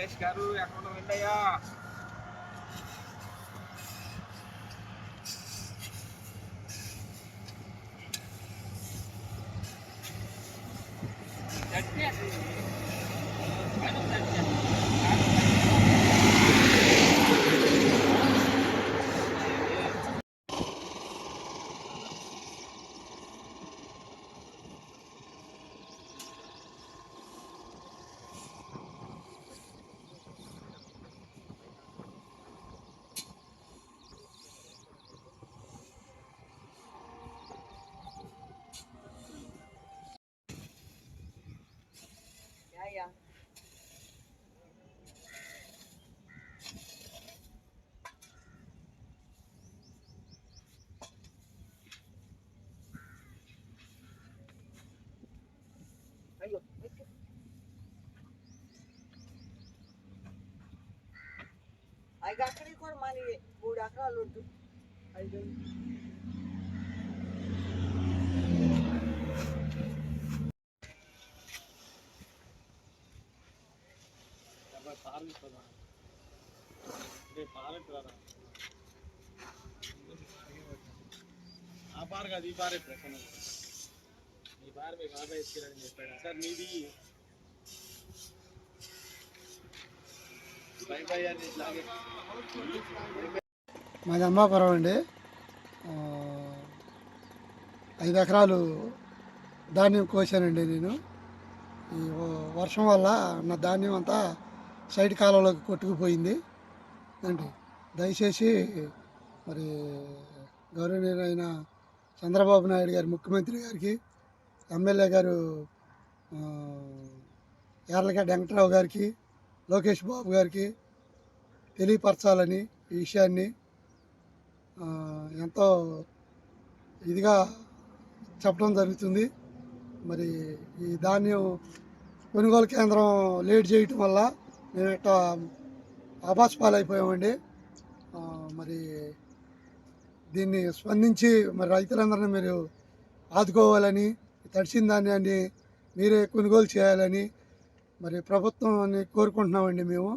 మహేష్ గారు ఎక్కడ వెళ్ళయ్యా? ఐదు అక్కడికి కూడా మళ్ళీ మూడు ఎకరాలు ఉంటు. ఐదు. ఆ పార్ కాదు ఈ పారే ప్రశ్న ఈ పార్ మీకు బాబాయ్ చెప్పాడు. సార్ మీది మాది అమ్మాపురం అండి. ఐదు ఎకరాలు ధాన్యం కోసానండి నేను. ఈ వర్షం వల్ల నా ధాన్యం అంతా సైడ్ కాలంలోకి కొట్టుకుపోయింది. అండి దయచేసి మరి గౌరవనీయులైన చంద్రబాబు నాయుడు గారి ముఖ్యమంత్రి గారికి ఎమ్మెల్యే గారు యార్లగడ్డ వెంకట్రావు గారికి లోకేష్ బాబు గారికి తెలియపరచాలని ఈ విషయాన్ని ఎంతో ఇదిగా చెప్పడం జరుగుతుంది. మరి ఈ ధాన్యం కొనుగోలు కేంద్రం లేట్ చేయటం వల్ల మేము ఇట్లా ఆభాస్ పాలైపోయామండి. మరి దీన్ని స్పందించి మరి రైతులందరినీ మీరు ఆదుకోవాలని తడిసిన ధాన్యాన్ని మీరే కొనుగోలు చేయాలని మరి ప్రభుత్వాన్ని కోరుకుంటున్నామండి మేము.